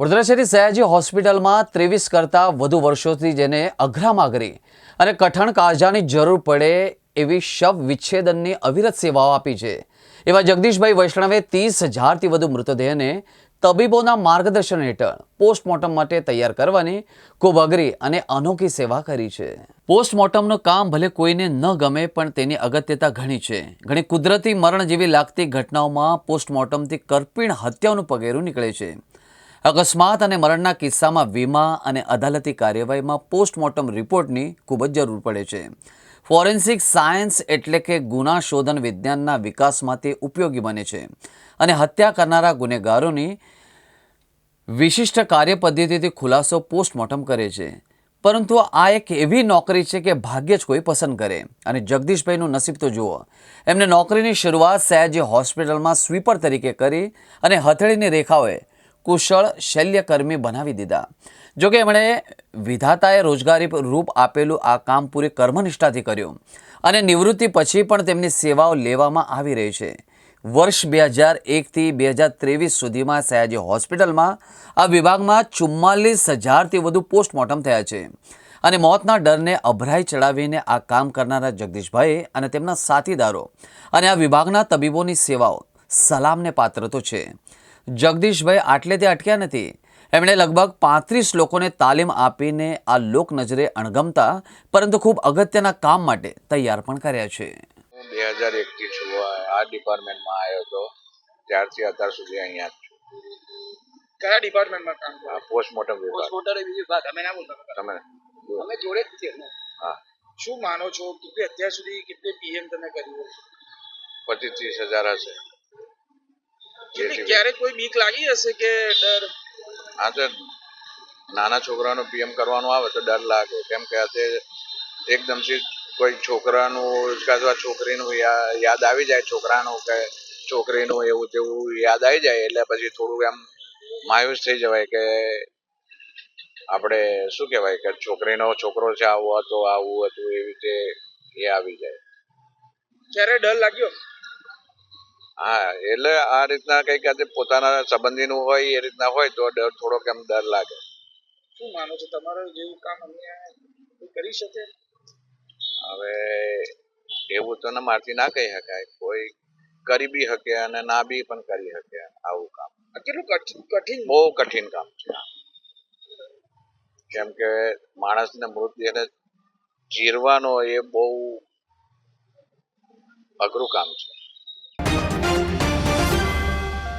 વડોદરા શહેરી સયાજી હોસ્પિટલમાં ત્રેવીસ કરતાં વધુ વર્ષોથી જેને અઘરામાગરી અને કઠણ કાળજાની જરૂર પડે એવી શવ વિચ્છેદનની અવિરત સેવાઓ આપી છે. એવા જગદીશભાઈ વૈષ્ણવે ત્રીસ હજારથી વધુ મૃતદેહને તબીબોના માર્ગદર્શન હેઠળ પોસ્ટમોર્ટમ માટે તૈયાર કરવાની ખૂબ અઘરી અને અનોખી સેવા કરી છે. પોસ્ટમોર્ટમનું કામ ભલે કોઈને ન ગમે પણ તેની અગત્યતા ઘણી છે. ઘણી કુદરતી મરણ જેવી લાગતી ઘટનાઓમાં પોસ્ટમોર્ટમથી કરપીણ હત્યાઓનું પગેરું નીકળે છે. અકસ્માત અને મરણના કિસ્સામાં વીમા અને અદાલતી કાર્યવાહીમાં પોસ્ટમોર્ટમ રિપોર્ટની ખૂબ જ જરૂર પડે છે. ફોરેન્સિક સાયન્સ એટલે કે ગુના શોધન વિજ્ઞાનના વિકાસમાં તે ઉપયોગી બને છે અને હત્યા કરનારા ગુનેગારોની વિશિષ્ટ કાર્ય પદ્ધતિથી ખુલાસો પોસ્ટમોર્ટમ કરે છે. પરંતુ આ એક એવી નોકરી છે કે ભાગ્ય જ કોઈ પસંદ કરે. અને જગદીશભાઈનું નસીબ તો જુઓ. એમને નોકરીની શરૂઆત સયાજી હોસ્પિટલમાં સ્વીપર તરીકે કરી અને હથેળીની રેખાઓએ કુશળ શલ્યકર્મી બનાવી દીધા. જોકે એમણે વિધાતાએ રોજગારી રૂપ આપેલું આ કામ પૂરી કર્મનિષ્ઠાથી કર્યું અને નિવૃત્તિ પછી પણ તેમની સેવાઓ લેવામાં આવી રહી છે. વર્ષ બે હજાર એકથી બે હજાર ત્રેવીસ સુધીમાં સયાજી હોસ્પિટલમાં આ વિભાગમાં ચુમ્માલીસ હજારથી વધુ પોસ્ટમોર્ટમ થયા છે અને મોતના ડરને અભરાઈ ચડાવીને આ કામ કરનારા જગદીશભાઈ અને તેમના સાથીદારો અને આ વિભાગના તબીબોની સેવાઓ સલામને પાત્ર તો છે. જગદીશભાઈ આટલે તે અટક્યા નથી. એમણે લગભગ પાંત્રીસ લોકોને તાલીમ આપીને આ લોક નજરે અણગમતા પરંતુ ખૂબ અગત્યના કામ માટે તૈયાર પણ કર્યા છે. હું બે હજાર એકથી છું. આ ડિપાર્ટમેન્ટમાં આવ્યો હતો. ત્યારથી અત્યાર સુધી અહીંયા છું. કયા ડિપાર્ટમેન્ટમાં કામ કરો? પોસ્ટમોર્ટમ વિભાગ. પોસ્ટમોર્ટમ વિભાગ. અમે ના બોલતા તમે અમે જોડે જ છીએ હા. શું માનો છો? કે અત્યાર સુધી કેટલી પીએમ તમે કર્યું પચીસ ત્રીસ હજાર હશે. જેથી- કોઈ બીક લાગી હશે કે ડર? હા તો નાના છોકરાનો પીએમ કરવાનો આવે તો ડર લાગે. કેમ કે આજે એકદમથી કોઈ છોકરાનું કે અથવા છોકરીનું યાદ આવી જાય છોકરાનું કે છોકરીનું એવું તેવું યાદ આવી જાય એટલે પછી થોડું એમ માયુસ થઈ જવાય કે આપણે શું કહેવાય કે છોકરીનો છોકરો છે આવો હતો આવું હતું એવી રીતે એ આવી જાય. ક્યારે ડર લાગ્યો? હા એટલે આ રીતના કંઈક આજે પોતાના સંબંધીનું હોય એ રીતના હોય તો ડર થોડોક એમ ડર લાગે. શું માનો છો? તમારું જેવું કામ અહીંયા કરી શકે? હવે એવું તો ને મારથી ના કહી શકાય. કોઈ કરી બી શકે અને ના બી પણ કરી શકે આવું કામ. કેટલું કઠિન કઠિન? બહુ કઠિન કામ છે. કેમ કે માણસને મૃતદેહને જીરવાનો એ બહુ અઘરું કામ છે.